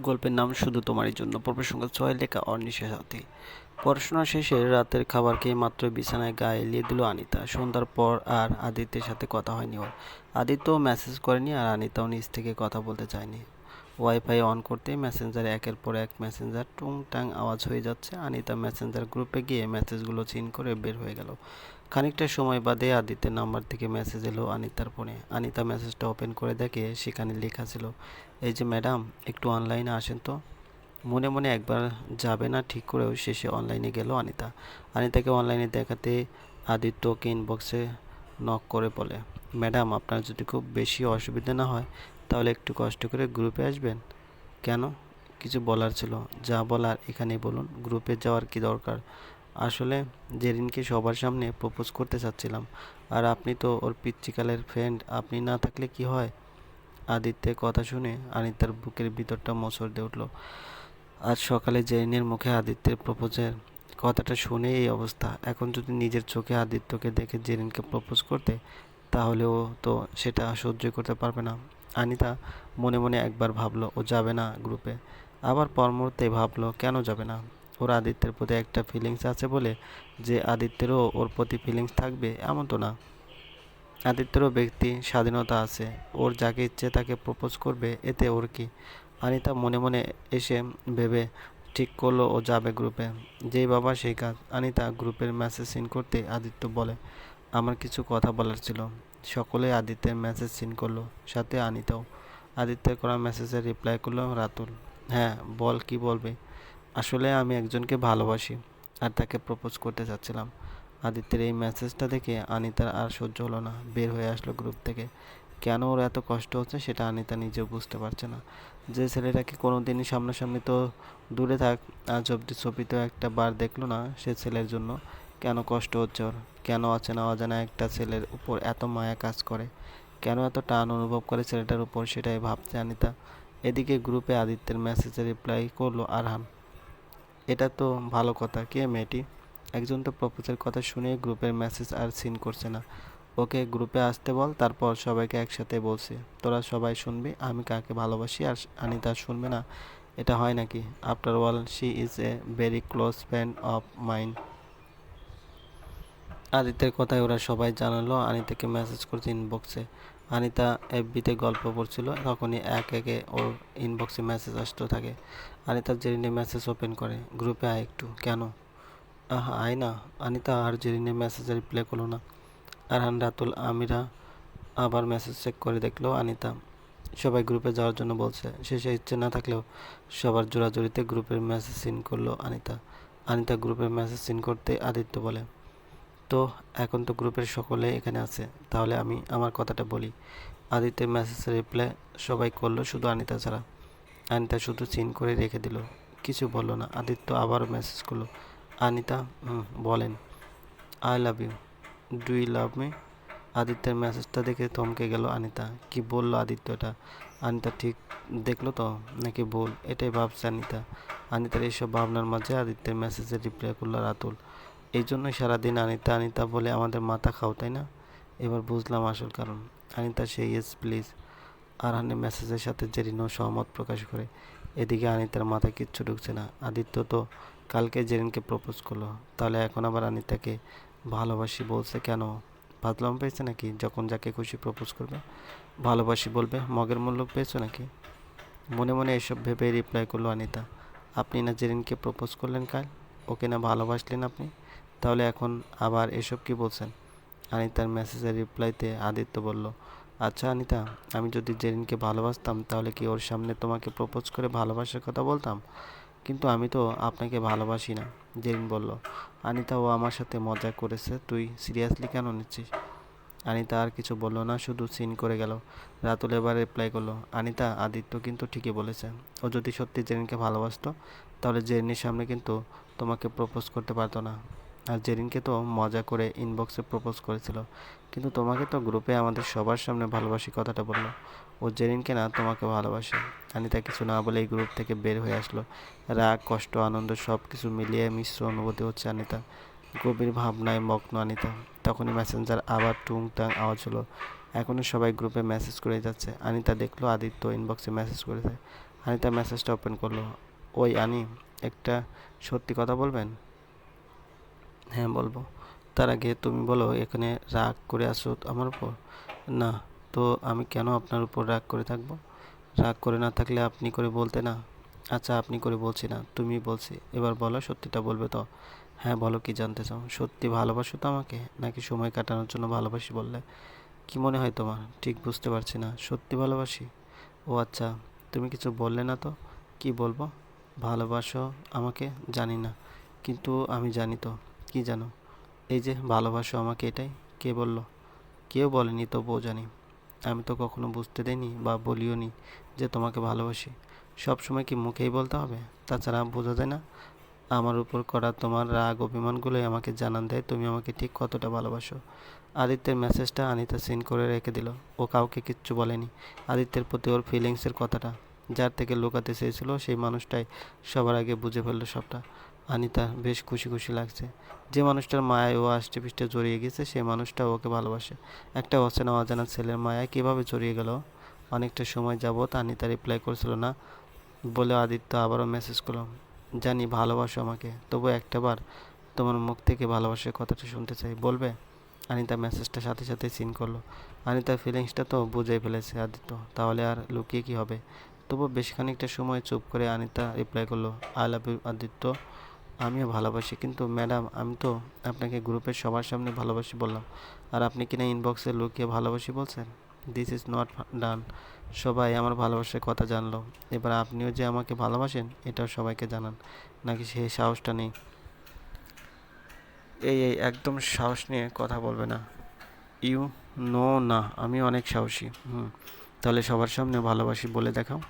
গল্পের নাম শুধু তোমারই জন্য। সংখ্যা ছয় লেখা অর্নিশের সাথে পড়াশোনা শেষে রাতের খাবার খেয়ে মাত্র বিছানায় গায়ে এলিয়ে দিল আনিতা। সন্ধ্যার পর আর আদিত্যের সাথে কথা হয়নি ওর। আদিত্য মেসেজ করেনি আর আনিতাও নিজ থেকে কথা বলতে চায়নি। ওয়াইফাই অন করতেই মেসেঞ্জারে একের পর এক মেসেঞ্জার টুং টাং আওয়াজ হয়ে যাচ্ছে। আনিতা মেসেঞ্জার গ্রুপে গিয়ে মেসেজগুলো চিন করে বের হয়ে গেল। খানিকটা সময় বাদে আদিত্যের নাম্বার থেকে মেসেজ এলো আনিতার ফোনে আনিতা মেসেজটা ওপেন করে দেখে সেখানে লেখা ছিল, এই যে ম্যাডাম একটু অনলাইনে আসেন তো। মনে মনে একবার যাবে না, ঠিক করেও শেষে অনলাইনে গেল আনিতা আনিতাকে অনলাইনে দেখাতে আদিত্যকে ইনবক্সে নক করে বলে ম্যাডাম আপনার যদি খুব বেশি অসুবিধা না হয় তাহলে একটু কষ্ট করে গ্রুপে আসবেন? কেন? কিছু বলার ছিল। যা বলার এখানেই বলুন। গ্রুপে যাওয়ার কি দরকার? আসলে জেরিনকে সবার সামনে প্রপোজ করতে চাচ্ছিলাম। আর আপনি তো ওর পিচ্চিকালের ফ্রেন্ড আপনি না থাকলে কি হয়? আদিত্যের কথা শুনে আনিতার বুকের ভিতরটা মোচড় দিয়ে উঠল। আজ সকালে জেরিনের মুখে আদিত্যের প্রপোজের কথাটা শুনে এই অবস্থা। এখন যদি নিজের চোখে আদিত্যকে দেখে জেরিনকে প্রপোজ করতে, তাহলে ও তো সেটা সহ্য করতে পারবে না। আনিতা মনে মনে একবার ভাবলো, ও যাবে না গ্রুপে আবার পর মুহূর্তে ভাবলো, কেন যাবে না? ওর আদিত্যের প্রতি একটা ফিলিংস আছে বলে যে আদিত্যেরও ওর প্রতি ফিলিংস থাকবে এমন তো না। আদিত্যেরও ব্যক্তি স্বাধীনতা আছে। ওর যাকে ইচ্ছে তাকে প্রপোজ করবে, এতে ওর কি? আনিতা মনে মনে এসে ভেবে ঠিক করল, ও যাবে গ্রুপে যেই বাবা সেই কাজ। আনিতা গ্রুপের মেসেজ সিন করতে আদিত্য বলে, আমার কিছু কথা বলার ছিল। সকলে আদিত্যের মেসেজ সিন করল। সাথে আনিতাও। আদিত্যের করা মেসেজে রিপ্লাই করল, রাতুল হ্যাঁ বল কি বলবে? আসলে আমি একজনকে ভালোবাসি আর তাকে প্রপোজ করতে চাচ্ছিলাম। আদিত্যের এই মেসেজটা দেখে আনিতার আর সহ্য হলো না। বের হয়ে আসলো গ্রুপ থেকে। কেন ওর এত কষ্ট হচ্ছে সেটা আনিতা নিজেও বুঝতে পারছে না। যে ছেলেটাকে কোনো দিনই সামনাসামনি তো দূরে থাক, আজ অব্দি ছবিতেও একটা বার দেখল না সে ছেলের জন্য। কেন কষ্ট হচ্ছে ওর? কেন অচেনা অজানা একটা ছেলের উপর এত মায়া কাজ করে? কেন এত টান অনুভব করে ছেলেটার উপর সেটাই ভাবছে আনিতা। এদিকে গ্রুপে আদিত্যের মেসেজে রিপ্লাই করল আরহান। এটা তো ভালো কথা, কে মেয়েটি? একজন তো প্রপোজের কথা শুনে গ্রুপের মেসেজ আর সিন করছে না। ওকে গ্রুপে আসতে বল, তারপর সবাইকে একসাথে বলছে। তোরা সবাই শুনবি, আমি কাকে ভালোবাসি আর আনিতা শুনবে না? এটা হয় নাকি? After all she is a very close friend of mind আদিত্যের কথায় ওরা সবাই জানালো, আনিতাকে মেসেজ করছে ইনবক্সে আনিতা এফবিতে গল্প পড়ছিল তখনই এক একে ওর ইনবক্সে মেসেজ আসতে থাকে। আনিতা জেরিনে মেসেজ ওপেন করে গ্রুপে আয় একটু, কেন? আহ, আয় না। আনিতা আর জেরিনে মেসেজে রিপ্লাই করল না। আরহান, রাতুল, আমিরা আবার মেসেজ চেক করে দেখল, আনিতা সবাই গ্রুপে যাওয়ার জন্য বলছে, শেষে ইচ্ছে না থাকলেও সবার জোরাজোরিতে গ্রুপের মেসেজ সিন করল আনিতা। আনিতা গ্রুপের মেসেজ সিন করতে আদিত্য বলে তো এখন তো গ্রুপের সকলে এখানে আছে। তাহলে আমি আমার কথাটা বলি। আদিত্যের মেসেজ রিপ্লাই সবাই করল, শুধু আনিতা ছাড়া। আনিতা শুধু চিন করে রেখে দিল। কিছু বলল না। আদিত্য আবারও মেসেজ করল, আনিতা বলেন। I love you do you love me আদিত্যের মেসেজটা দেখে থমকে গেল আনিতা। কি বলল আদিত্য এটা? আনিতা ঠিক দেখল তো? নাকি ভুল? এটাই ভাবছে আনিতা। আনিতার এইসব ভাবনার মাঝে আদিত্যের মেসেজে রিপ্লাই করল রাতুল। এই জন্যই সারাদিন আনিতা আনিতা বলে আমাদের মাথা খাও, তাই না? এবার বুঝলাম আসল কারণ। আনিতা সেই ইয়েস প্লিজ আরহানের মেসেজের সাথে জেরিনও সহমত প্রকাশ করে। এদিকে আনিতার মাথায় কিচ্ছু ঢুকছে না। আদিত্য তো কালকে জেরিনকে প্রপোজ করল। তাহলে এখন আবার আনিতাকে ভালোবাসি বলছে কেন? বাদলাম পেয়েছে নাকি? যখন যাকে খুশি প্রপোজ করবে। ভালোবাসি বলবে? মগের মূল্য পেয়েছ নাকি? মনে মনে এসব ভেবে রিপ্লাই করল আনিতা। আপনি না জেরিনকে প্রপোজ করলেন কাল? ওকে না ভালোবাসলেন আপনি? তাহলে এখন আবার এসব কি বলছেন? আনিতার মেসেজের রিপ্লাইতে আদিত্য বলল আচ্ছা আনিতা, আমি যদি জেরিনকে ভালোবাসতাম তাহলে কি ওর সামনে তোমাকে প্রপোজ করে ভালোবাসার কথা বলতাম? কিন্তু আমি তো আপনাকে ভালোবাসি না। জেরিন বলল, আনিতা, ও আমার সাথে মজা করেছে। তুই সিরিয়াসলি কেন নিচ্ছিস? আনিতা আর কিছু বলল না, শুধু সিন করে গেল। রাতুল এবার রিপ্লাই করল, আনিতা, আদিত্য কিন্তু ঠিকই বলেছে। ও যদি সত্যি জেরিনকে ভালোবাসতো, তাহলে জেরিনের সামনে কিন্তু তোমাকে প্রপোজ করতে পারতো না। আর জেরিনকে তো মজা করে ইনবক্সে প্রপোজ করেছিল। কিন্তু তোমাকে তো গ্রুপে আমাদের সবার সামনে ভালোবাসি কথাটা বলল। ও জেরিনকে না তোমাকে ভালোবাসে। আনিতা কিছু না বলে এই গ্রুপ থেকে বের হয়ে আসলো। রাগ, কষ্ট, আনন্দ সব কিছু মিলিয়ে মিশ্র অনুভূতি হচ্ছে আনিতা। গভীর ভাবনায় মগ্ন আনিতা। তখনই মেসেঞ্জার আবার টুং টাং আওয়াজ হলো। এখনও সবাই গ্রুপে মেসেজ করে যাচ্ছে। আনিতা দেখল আদিত্য ইনবক্সে মেসেজ করেছে। আনিতা মেসেজটা ওপেন করল। ওই আনি, একটা সত্যি কথা বলবেন? হ্যাঁ বলব। তার আগে তুমি বলো, এখানে রাগ করে আসো আমার উপর? না, তো আমি কেন আপনার উপর রাগ করে থাকব? রাগ করে না থাকলে আপনি করে বলতে না। আচ্ছা আপনি করে বলছি না, তুমি বলছি। এবার বলো, সত্যিটা বলবে তো? হ্যাঁ বলো কি জানতে চাও? সত্যি ভালোবাসো তো আমাকে, নাকি সময় কাটানোর জন্য ভালোবাসি বললে? কি মনে হয় তোমার? ঠিক বুঝতে পারছি না, সত্যি ভালোবাসি? ও আচ্ছা তুমি কিছু বললে না তো? কি বলব? ভালোবাসো আমাকে? জানি না, কিন্তু আমি জানি তো। কি জানো? এই যে ভালোবাসো আমাকে এটাই। কে বলল? কেউ বলেনি তবুও জানি। আমি তো কখনো বুঝতে দেইনি বা বলিও নি যে তোমাকে ভালোবাসি। সব সময় কি মুখেই বলতে হবে? তাছাড়া বোঝা যায় না। আমার উপর করা তোমার রাগ অভিমানগুলোই আমাকে জানান দেয়, তুমি আমাকে ঠিক কতটা ভালোবাসো। আদিত্যের মেসেজটা আনিতা সিন করে রেখে দিল। ও কাউকে কিচ্ছু বলেনি। আদিত্যের প্রতি ওর ফিলিংসের কথাটা। যার থেকে লুকাতে চেয়েছিল সেই মানুষটাই সবার আগে বুঝে ফেলল সবটা। আনিতা বেশ খুশি খুশি লাগছে। যে মানুষটার মায়ায় ও আষ্টে পিষ্টে জড়িয়ে গেছে সেই মানুষটা ওকে ভালোবাসে। একটা অচেনা অজানা ছেলের মায়া কীভাবে জড়িয়ে গেল? অনেকটা সময় যাবৎ আনিতা রিপ্লাই করছিল না বলে আদিত্য আবারও মেসেজ করলাম জানি ভালোবাসো আমাকে, তবু একটাবার তোমার মুখ থেকে ভালোবাসার কথাটা শুনতে চাই। বলবে? আনিতা মেসেজটা সাথে সাথে সিন করল। আনিতার ফিলিংসটা তো বুঝেই ফেলেছে আদিত্য, তাহলে আর লুকিয়ে কি হবে? তবু বেশ খানিকটা সময় চুপ করে আনিতা রিপ্লাই করল আই লাভ ইউ আদিত্য। আমিও ভালোবাসি, কিন্তু ম্যাডাম, আমি তো আপনাকে গ্রুপের সবার সামনে ভালোবাসি বললাম। আর আপনি কিনা ইনবক্সে লুকিয়ে ভালোবাসি বলছেন? দিস ইজ নট ডান সবাই আমার ভালোবাসার কথা জানলো। এবার আপনিও যে আমাকে ভালোবাসেন, এটাও সবাইকে জানান। নাকি সেই সাহসটা নেই? এই এই, একদম সাহস নিয়ে কথা বলবে না। ইউ নো না আমি অনেক সাহসী। হুম, তাহলে সবার সামনে ভালোবাসি বলে দেখাও।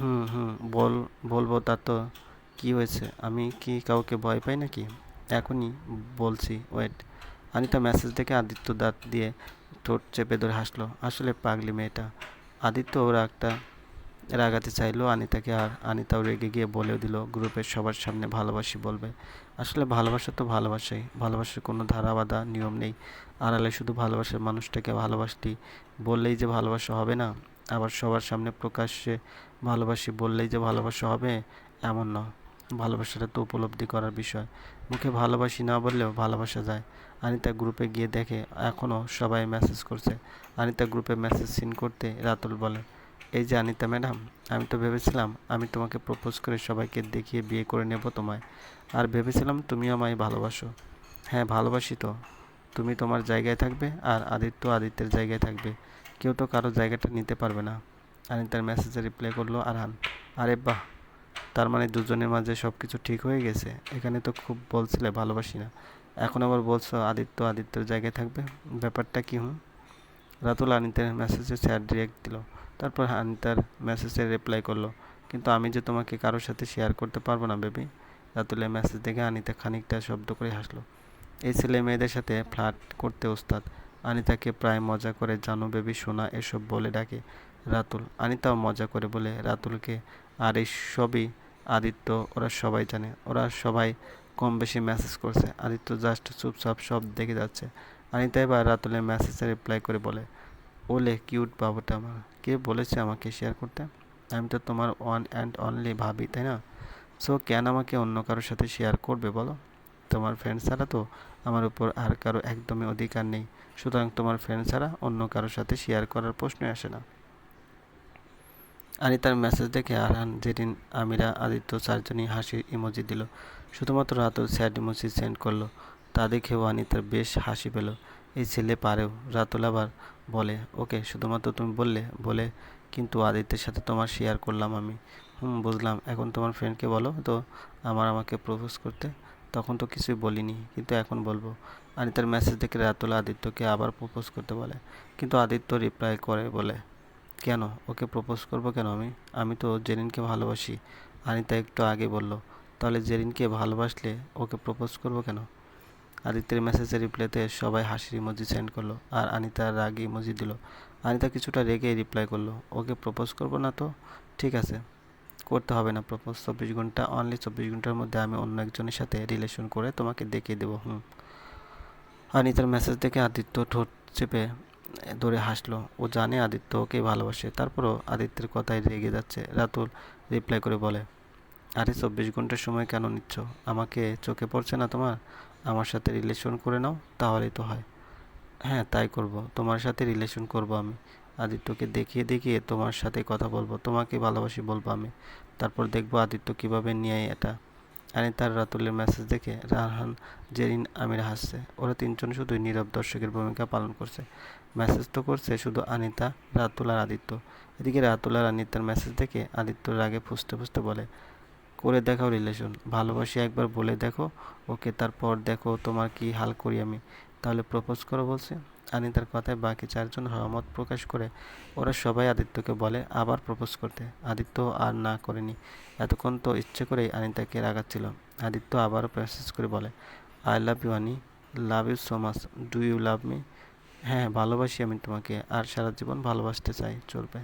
হুম হুম, বল, বলব তা তো। কী হয়েছে? আমি কি কাউকে ভয় পাই নাকি? এখনই বলছি, ওয়েট। আনিতা মেসেজ দেখে আদিত্য দাঁত দিয়ে ঠোঁট চেপে ধরে হাসলো। আসলে পাগলি মেয়েটা। আদিত্য ওরা একটা রাগাতে চাইলো। আনিতাকে আর আনিতাও রেগে গিয়ে বলেও দিল, গ্রুপের সবার সামনে ভালোবাসি বলবে। আসলে ভালোবাসা তো ভালোবাসাই। ভালোবাসার কোনো ধারা বাঁধা নিয়ম নেই। আড়ালে শুধু ভালোবাসার মানুষটাকে ভালোবাসতি বললেই যে ভালোবাসা হবে না। আবার সবার সামনে প্রকাশ্যে ভালোবাসি বললেই যে ভালোবাসা হবে, এমন না ভালোবাসাটা তো উপলব্ধি করার বিষয়। মুখে ভালোবাসি না বললেও ভালোবাসা যায়। আনিতা গ্রুপে গিয়ে দেখে এখনও সবাই মেসেজ করছে। আনিতা গ্রুপে মেসেজ সিন করতে রাতুল বলে, এই যে আনিতা ম্যাডাম, আমি তো ভেবেছিলাম আমি তোমাকে প্রপোজ করে সবাইকে দেখিয়ে বিয়ে করে নেব তোমায়। আর ভেবেছিলাম তুমি আমায় ভালোবাসো। হ্যাঁ ভালোবাসি তো। তুমি তোমার জায়গায় থাকবে আর আদিত্য আদিত্যের জায়গায় থাকবে। কেউ তো কারও জায়গাটা নিতে পারবে না। আনিতার মেসেজে রিপ্লাই করল আরহান। আরে বাহ তার মানে দুজনের মাঝে সব কিছু ঠিক হয়ে গেছে। এখানে তো খুব বলছিলে ভালোবাসি না। এখন আবার বলছো আদিত্য আদিত্যের জায়গায় থাকবে। ব্যাপারটা কি হুম? রাতুল আনিতার মেসেজে স্যার ডিরেক্ট দিল। তারপর আনিতার মেসেজে রিপ্লাই করল। কিন্তু আমি যে তোমাকে কারোর সাথে শেয়ার করতে পারব না বেবি রাতুলের মেসেজ দেখে আনিতা খানিকটা শব্দ করে হাসলো। এই ছেলে মেয়েদের সাথে ফ্লার্ট করতে ওস্তাদ। আনিতাকে প্রায় মজা করে জানো বেবি সোনা এসব বলে ডাকে রাতুল। আনিতাও মজা করে বলে রাতুলকে আর এই সবই আদিত্য, ওরা সবাই জানে। ওরা সবাই কম বেশি মেসেজ করছে। আদিত্য জাস্ট চুপচাপ সব দেখে যাচ্ছে। আনিতা এবার রাতুলের মেসেজে রিপ্লাই করে বলে, ওলে কিউট বাবুটা আমার। কে বলেছে আমাকে শেয়ার করতে? আমি তো তোমার ওয়ান অ্যান্ড অনলি ভাবি, তাই না? সো কেন আমাকে অন্য কারোর সাথে শেয়ার করবে বলো? তোমার ফ্রেন্ড ছাড়া তো আমার উপর আর কারও একদমই অধিকার নেই। সুতরাং তোমার ফ্রেন্ড ছাড়া অন্য কারোর সাথে শেয়ার করার প্রশ্নই আসে না। আনিতার মেসেজ দেখে আরহান জেরিন, আমিরা, আদিত্য চারজনই হাসির ইমোজি দিল। শুধুমাত্র রাতুল স্যাড ইমোজি সেন্ড করল। তা দেখেও আনিতার বেশ হাসি পেল। এই ছেলে পারেও, রাতুল আবার বলে, ওকে, শুধুমাত্র তুমি বললে, বলে কিন্তু আদিত্যের সাথে তোমার শেয়ার করলাম আমি। হুম, বুঝলাম। এখন তোমার ফ্রেন্ডকে বলো তো আমার আমাকে প্রপোজ করতে। তখন তো কিছুই বলিনি, কিন্তু এখন বলব। আনিতার মেসেজ দেখে রাতুল আদিত্যকে আবার প্রপোজ করতে বলে, কিন্তু আদিত্য রিপ্লাই করে বলে কেন? ওকে প্রপোজ করব কেন আমি? আমি তো জেরিনকে ভালোবাসি। আনিতা একটু আগে বলল, তাহলে জেরিনকে ভালোবাসলে ওকে প্রপোজ করব কেন? আদিত্যের মেসেজের রিপ্লাইতে সবাই হাসির ইমোজি সেন্ড করল আর আনিতা রাগে ইমোজি দিল। আনিতা কিছুটা রেগে রিপ্লাই করল, ওকে প্রপোজ করব না তো? ঠিক আছে। করতে হবে না প্রপোজ চব্বিশ ঘণ্টা অনলি চব্বিশ ঘণ্টার মধ্যে আমি অন্য একজনের সাথে রিলেশন করে তোমাকে দেখিয়ে দেবো, হুম। আনিতার মেসেজ দেখে আদিত্য ঠোঁট চেপে ধরে হাসলো। ও জানে আদিত্য ওকে ভালোবাসে। তারপরও আদিত্যের কথায় রেগে যাচ্ছে। রাতুল রিপ্লাই করে বলে, আরে চব্বিশ ঘণ্টার সময় কেন নিচ্ছ? আমাকে চোখে পড়ছে না তোমার? আমার সাথে রিলেশন করে নাও, তাহলেই তো হয়। হ্যাঁ তাই করব। তোমার সাথে রিলেশন করব আমি। আদিত্যকে দেখিয়ে দেখিয়ে তোমার সাথে কথা বলব। তোমাকে ভালোবাসি বলব আমি। তারপর দেখব আদিত্য কীভাবে নিয়ে এটা আনিতার রাতুলের মেসেজ দেখে রাহান জেরিন, আমির হাসছে। ওরা তিনজন শুধুই নীরব দর্শকের ভূমিকা পালন করছে। মেসেজ তো করছে শুধু আনিতা, রাতুল আর আদিত্য। এদিকে রাতুল আর আনিতার মেসেজ দেখে আদিত্য রাগে ফুসতে ফুসতে বলে, করে দেখাও রিলেশন ভালোবাসি একবার বলে দেখো, ওকে তারপর দেখো তোমার কি হাল করি আমি। তাহলে প্রপোজ করো বলছে। আনিতার কথায় বাকি চারজন সহমত প্রকাশ করে ওরা সবাই আদিত্যকে বলে, আবার প্রপোজ করতে। আদিত্য আর না করেনি। এতক্ষণ তো ইচ্ছে করেই আনিতাকে রাগাচ্ছিল। আদিত্য আবারও মেসেজ করে বলে I love you Ani love you so much do you love me হ্যাঁ ভালোবাসি আমি তোমাকে। আর সারা জীবন ভালোবাসতে চাই। চলবে।